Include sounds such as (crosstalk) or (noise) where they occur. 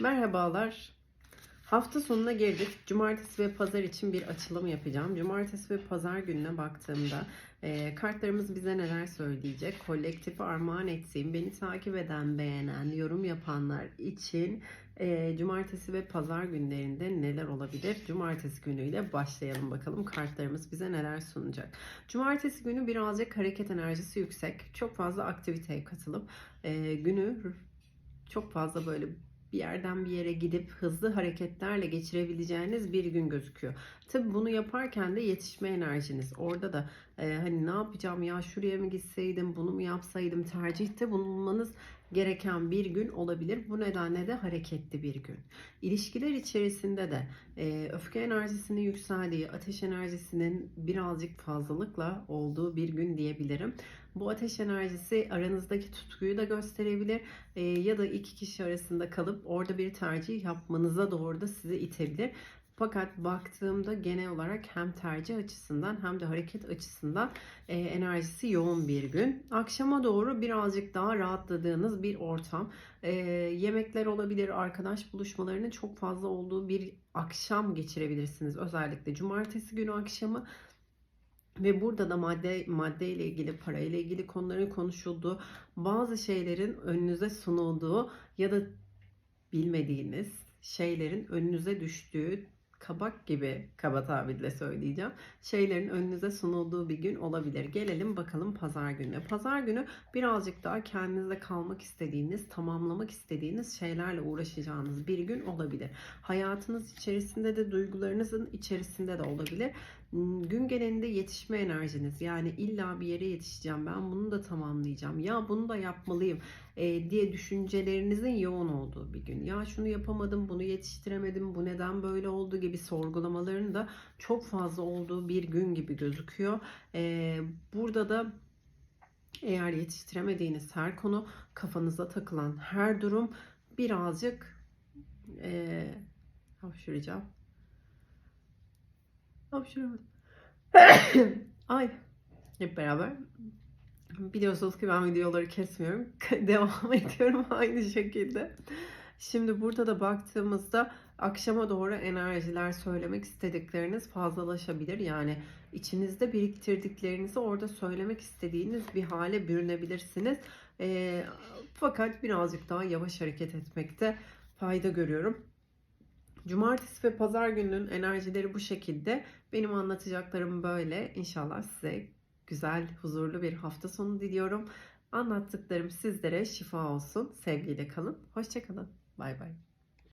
Merhabalar. Hafta sonuna girdik. Cumartesi ve pazar için bir açılım yapacağım. Cumartesi ve pazar gününe baktığımda e, kartlarımız bize neler söyleyecek? Kolektifi armağan ettiğim, beni takip eden, beğenen, yorum yapanlar için e, cumartesi ve pazar günlerinde neler olabilir? Cumartesi günüyle başlayalım bakalım kartlarımız bize neler sunacak. Cumartesi günü birazcık hareket enerjisi yüksek. Çok fazla aktiviteye katılıp e, günü çok fazla böyle bir yerden bir yere gidip hızlı hareketlerle geçirebileceğiniz bir gün gözüküyor. Tabi bunu yaparken de yetişme enerjiniz. Orada da e, hani ne yapacağım ya şuraya mı gitseydim bunu mu yapsaydım tercihte bulunmanız gereken bir gün olabilir. Bu nedenle de hareketli bir gün. İlişkiler içerisinde de e, öfke enerjisinin yükseldiği, ateş enerjisinin birazcık fazlalıkla olduğu bir gün diyebilirim. Bu ateş enerjisi aranızdaki tutkuyu da gösterebilir e, ya da iki kişi arasında kalıp orada bir tercih yapmanıza doğru da sizi itebilir. Fakat baktığımda genel olarak hem tercih açısından hem de hareket açısından e, enerjisi yoğun bir gün. Akşama doğru birazcık daha rahatladığınız bir ortam. E, yemekler olabilir, arkadaş buluşmalarının çok fazla olduğu bir akşam geçirebilirsiniz. Özellikle cumartesi günü akşamı ve burada da madde madde ile ilgili, para ile ilgili konuların konuşulduğu, bazı şeylerin önünüze sunulduğu ya da bilmediğiniz şeylerin önünüze düştüğü kabak gibi kaba tabirle söyleyeceğim. Şeylerin önünüze sunulduğu bir gün olabilir. Gelelim bakalım pazar gününe. Pazar günü birazcık daha kendinizde kalmak istediğiniz, tamamlamak istediğiniz şeylerle uğraşacağınız bir gün olabilir. Hayatınız içerisinde de duygularınızın içerisinde de olabilir. Gün genelinde yetişme enerjiniz yani illa bir yere yetişeceğim ben bunu da tamamlayacağım ya bunu da yapmalıyım e, diye düşüncelerinizin yoğun olduğu bir gün. Ya şunu yapamadım, bunu yetiştiremedim, bu neden böyle oldu gibi sorgulamaların da çok fazla olduğu bir gün gibi gözüküyor. E, burada da eğer yetiştiremediğiniz her konu, kafanıza takılan her durum birazcık e, hapşıracağım. Hapşıramadım. (coughs) Ay. Hep beraber. Biliyorsunuz ki ben videoları kesmiyorum. (laughs) Devam ediyorum (laughs) aynı şekilde. Şimdi burada da baktığımızda akşama doğru enerjiler söylemek istedikleriniz fazlalaşabilir. Yani içinizde biriktirdiklerinizi orada söylemek istediğiniz bir hale bürünebilirsiniz. E, fakat birazcık daha yavaş hareket etmekte fayda görüyorum. Cumartesi ve pazar gününün enerjileri bu şekilde. Benim anlatacaklarım böyle. İnşallah size güzel, huzurlu bir hafta sonu diliyorum. Anlattıklarım sizlere şifa olsun. Sevgiyle kalın. Hoşçakalın. Bay bay.